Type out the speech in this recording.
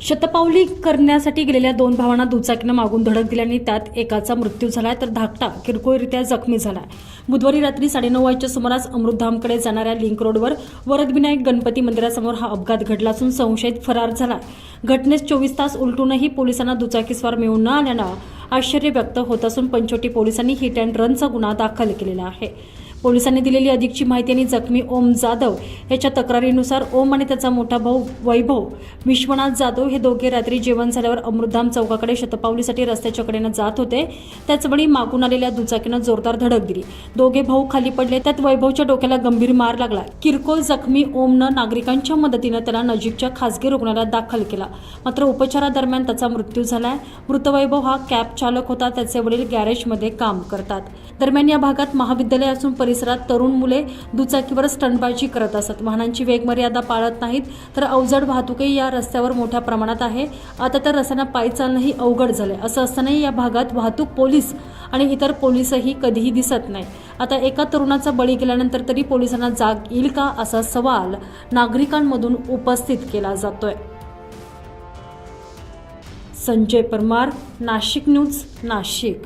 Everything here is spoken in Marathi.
शतपावली करण्यासाठी गेलेल्या दोन भावांना दुचाकीनं मागून धडक दिल्याने त्यात एकाचा मृत्यू झालाय तर धाकटा किरकोळरित्या जखमी झालाय. बुधवारी रात्री साडेनऊ वाजच्या सुमारास अमृतधामकडे जाणाऱ्या लिंक रोडवर वरदविनायक गणपती मंदिरासमोर हा अपघात घडला असून संशयित फरार झाला घटनेस चोवीस तास उलटूनही पोलिसांना दुचाकीस्वार मिळून न आल्यानं आश्चर्य व्यक्त होत असून पंचवटी पोलिसांनी हिट अँड रनचा गुन्हा दाखल केलेला आहे. पोलिसांनी दिलेली अधिकची माहिती आणि जखमी ओम जाधव याच्या तक्रारीनुसार ओम आणि त्याचा मोठा भाऊ वैभव विश्वनाथ जाधव हे दोघे रात्री जेवण झाल्यावर अमृतधाम चौकाकडे शतपावलीसाठी रस्त्याच्या कडेनं जात होते. त्याचवेळी मागून आलेल्या दुचाकीनं जोरदार धडक दिली. दोघे भाऊ खाली पडले. त्यात वैभवच्या डोक्याला गंभीर मार लागला. किरकोळ जखमी ओमनं नागरिकांच्या मदतीनं त्याला नजीकच्या खासगी रुग्णालयात दाखल केला. मात्र उपचारादरम्यान त्याचा मृत्यू झालाय. मृत वैभव हा कॅब चालक होता. त्याचे वडील गॅरेजमध्ये काम करतात. दरम्यान या भागात महाविद्यालय असून परिसरात तरुण मुले दुचाकीवर स्टंटबाजी करत असत. वाहनांची वेगमर्यादा पाळत नाहीत तर अवजड वाहतूकही या रस्त्यावर मोठ्या प्रमाणात आहे. आता तर रस्त्यांना पायी चालणंही अवघड झालंय. असं असतानाही या भागात वाहतूक पोलीस आणि इतर पोलीसही कधीही दिसत नाही. आता एका तरुणाचा बळी गेल्यानंतर तरी पोलिसांना जाग येईल का असा सवाल नागरिकांमधून उपस्थित केला जातोय. संजय परमार नाशिक न्यूज नाशिक.